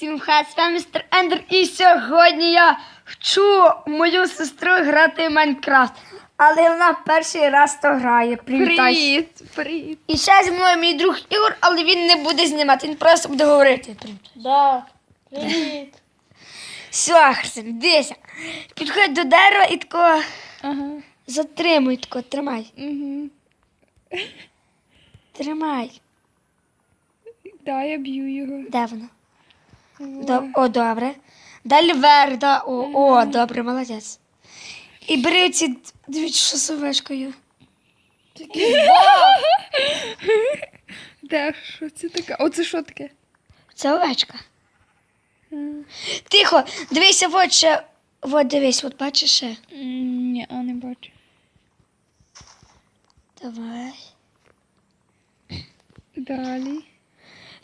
всім хай, з вами містер Ендер, і сьогодні я вчу мою сестру грати в Майнкрафт. Але вона перший раз то грає. Привітай. Привіт, привіт. І ще зі мною мій друг Ігор, але він не буде знімати, він просто буде говорити. Привіт. Да. Привіт. Все, Христин, дивися. Підходь до дерева і тако Ага. затримуй, тако, тримай. Угу. Тримай. Да, я б'ю його. Де воно? До, о, добре. Далі вверх, да. О, о, добре, молодець. І бери ці дві шосовишкою. Де, що це таке? Оце що таке? Це овечка. Тихо, дивися, от ще. От дивись, от бачиш ще. Ні, а не бачу. Давай. Далі.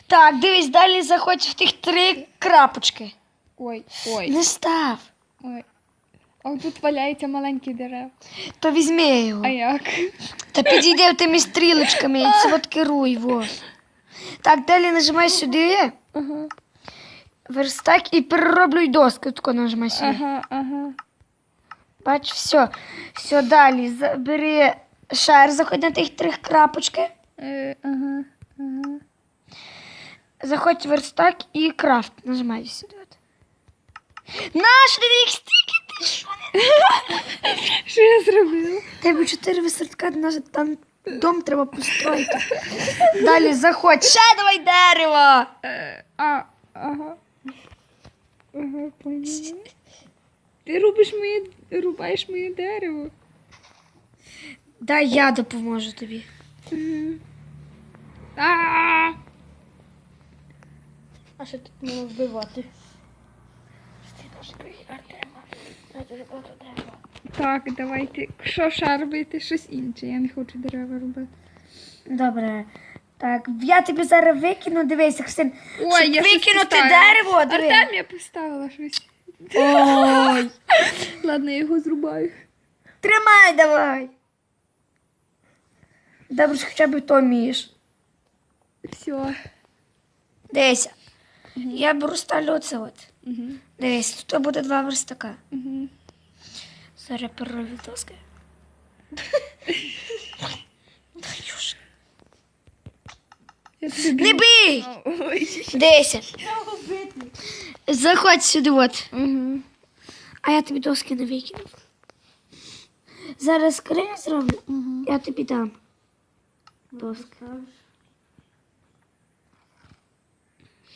Так, дивись, далі заходь в тих три крапочки. Ой, ой, Не став. ой. А тут валяються маленькі дерева. То візьми його. А як? Та підійди тими стрілочками і це от керуй. Во. Так, далі нажимай сюди. Ага, Верстак і перероблюй доску. Тако нажимай сюди. ага, ага. Бач, все. Все, далі. За- Бери шар, заходь на тих три крапочки. Е, ага, ага. Заходь в верстак і крафт. Нажимай сюди. Наш їх стільки ти що не? Що я зробила? Тебе чотири висадка, наш там дом треба построїти. Далі заходь. Ще давай дерево. Е, а, ага. Ага, поняла. Ти рубиш моє, рубаєш моє дерево. Дай я допоможу тобі. Мгм. А! Що тут не вбивати? Так, давайте. Що ще робити? Щось інше. Я не хочу дерева робити. Добре. Так, я тобі зараз викину, дивися, Христин. Ой, щоб я щось викинути поставила. дерево, диви. Артем, я поставила щось. Ой. Ладно, я його зрубаю. Тримай давай. Добре, що хоча б то вмієш. Все. Дивися. Я беру ставлю оце от. Угу. Дивись, тут буде два верстака. Угу. Зараз перероблю доски. Не бий! Дивися. Заходь сюди от. Угу. А я тобі доски не викинув. Зараз скриню зроблю, я тобі дам. Доски.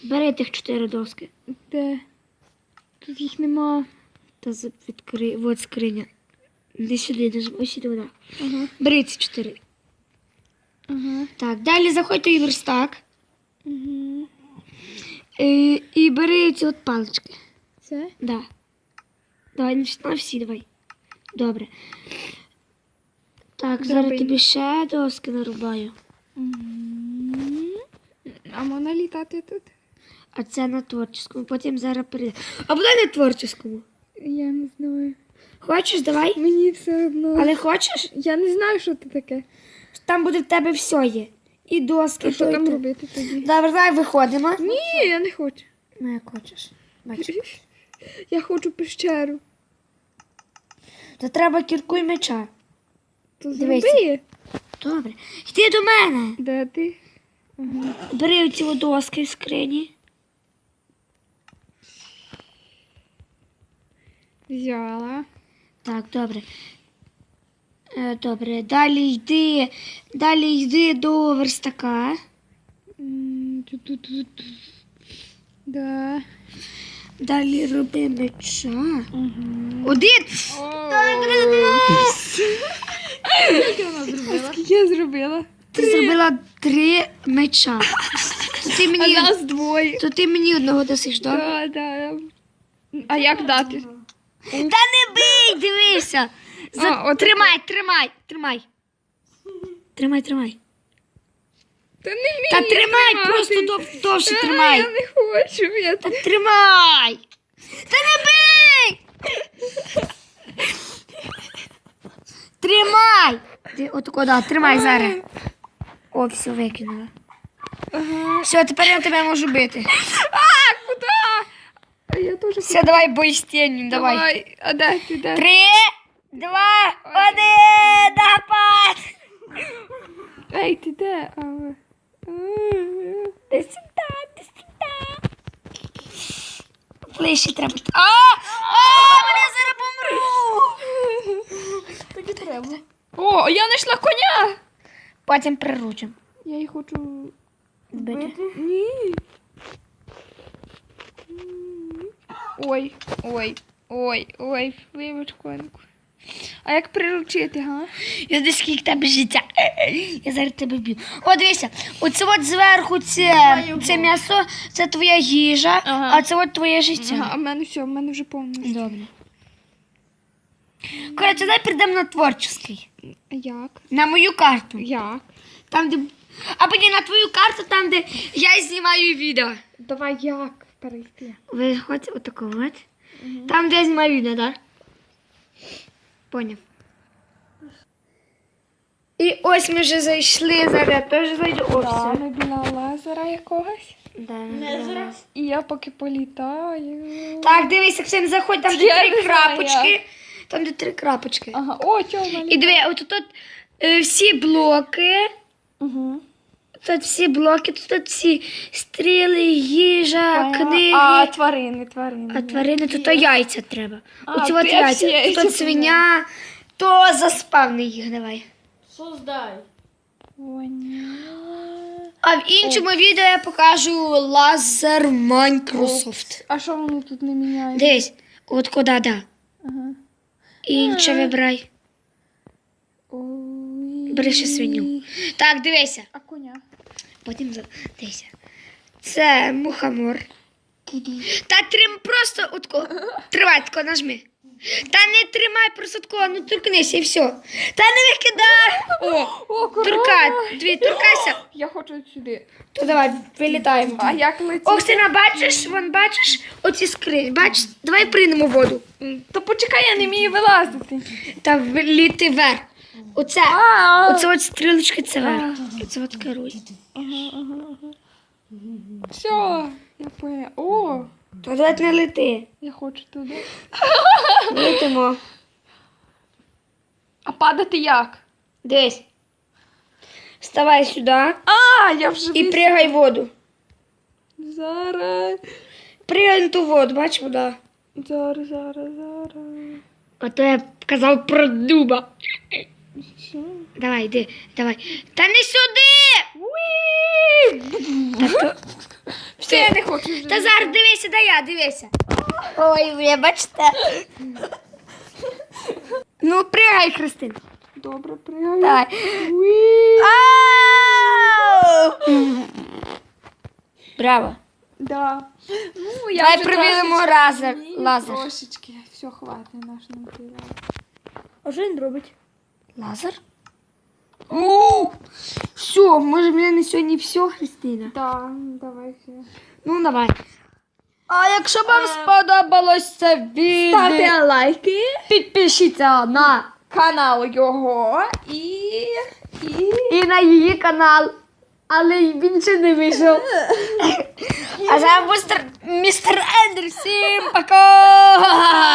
Бери тих чотири доски. Де? Тут їх нема. Та відкрий. Вот скриня. Іди сюди, нажми. Ось сюди вона. Ага. Бери ці чотири. Ага. Так, далі заходь той верстак. Угу. Е, і бери ці от палички. Це? Да. Давай на всі- на всі, давай. Добре. Так, зараз Добре. тобі ще доски нарубаю. Мгм. А можна літати тут? А це на творческому. Потім зараз перейде. А буде на творческому. Я не знаю. Хочеш, давай? Мені все одно. Але хочеш? Я не знаю, що це таке. Там буде в тебе все є. І доски. А що там то. робити тоді? Добре, давай виходимо. Ні, я не хочу. Ну, як хочеш. Бач. Я хочу пещеру. То треба кірку і меча. То зроби. Добре. Йди до мене. Де ти? Ага. Бери оці доски в скрині. Взяла. Так, добре. Е, добре. Далі йди. Далі йди до верстака. Да. Далі роби меча. Угу. Один. Скільки я зробила? Ти зробила три меча. То ти А мені, нас двоє. то ти мені одного досиш, добре? Да, да. А як дати? Та не бий, дивися. За... От тримай, тримай, тримай. Тримай, тримай. Та не вмію Та тримай, тримати. просто дов- довше А, тримай. Я не хочу. Я... Та тримай. Та не бий. Тримай. Ти отако, да, тримай зараз. О, все викинула. Ага. Все, тепер я тебе можу бити. А? Я теж. Все, давай бой з тінню, давай. Давай. А де ти де? Три, два, один, напад! Ей, ти де? А, Ти сюди, ти сюди. Ближче треба. А! А! Мене зараз помру! Так і треба. О, я знайшла коня! Потім приручимо. Я її хочу. Збити. Ні. Ой, ой, ой, ой, вибач, конику. А як приручити, га? Я десь скільки тебе життя. Я зараз тебе б'ю. О, дивися, оце от зверху це, це м'ясо, це твоя їжа, Ага. а це от твоє життя. Ага, а в мене все, в мене вже повністю. Добре. Коротше, давай перейдемо на творчий. Як? На мою карту. Як? Там, де. А потім на твою карту, там, де я знімаю відео. Давай як перейти? Виходь отако от. Там, де я знімаю відео, так? Поняв. І ось ми вже зайшли, зараз теж зайду. О, Да, все. ми біля лазера якогось. Да, Не зараз. І я поки політаю. Так, дивись, Оксим, заходь, там де Я три знаю, крапочки. Там, де три крапочки. Ага, о, тьома. І диви, от тут е, всі блоки. Угу. Тут всі блоки, тут, тут всі стріли, їжа, книги. А, тварини, тварини. А тварини, то, то яйця треба. А, Оці от ти- а всі яйця. яйця Тут свиня, то заспавни їх давай. Создай. А в іншому відео я покажу лазер Microsoft. А що воно тут не міняє? Десь, от куди, да. Ага. Інше вибирай. Ой. Бери ще свиню. Так, дивися. А коня? Потім за- дивися. Це мухомор. Та трим просто отко. Тривай, тако нажми. Та не тримай просто тако, ну торкнися і все. Та не викидай. О, О, корова. дві, туркайся. Я хочу сюди. То давай, вилітаємо. А як летіти? Оксина, бачиш, вон бачиш оці скрині. Бачиш, давай приймемо воду. То почекай, я не вмію вилазити. Та вліти вверх. Оце. Оце от стрілочки це вверх. Оце от керуй. Все, я поняла. О, То давай не лети. я хочу туди. Летимо. А падати як? Дивись. Вставай сюди А, я вже і вис- пригай в воду. Зараз. Пригай на ту воду, бач вода. Зараз, зараз, зараз. А то я казав про дуба. Давай, йди, давай. Та не сюди! Та, то... Все, я не хочу вже. Та зараз дивися, да я, дивися. Ой, вибачте. Ну, пригай, Христина. Добре, пригаю. Давай. Браво. Да. Ну, я Давай провіримо лазер. Трошечки. Все, хватить наш нам А що він робить? Лазер? О, все, може мене на сьогодні все, Христина? Да, давай все. Ну, давай. А якщо вам сподобалось це відео, Ставте лайки. підпишіться на Канал його і. і... і на її канал. Але він ще не вийшов. А зараз містер Ендер. Всім пока!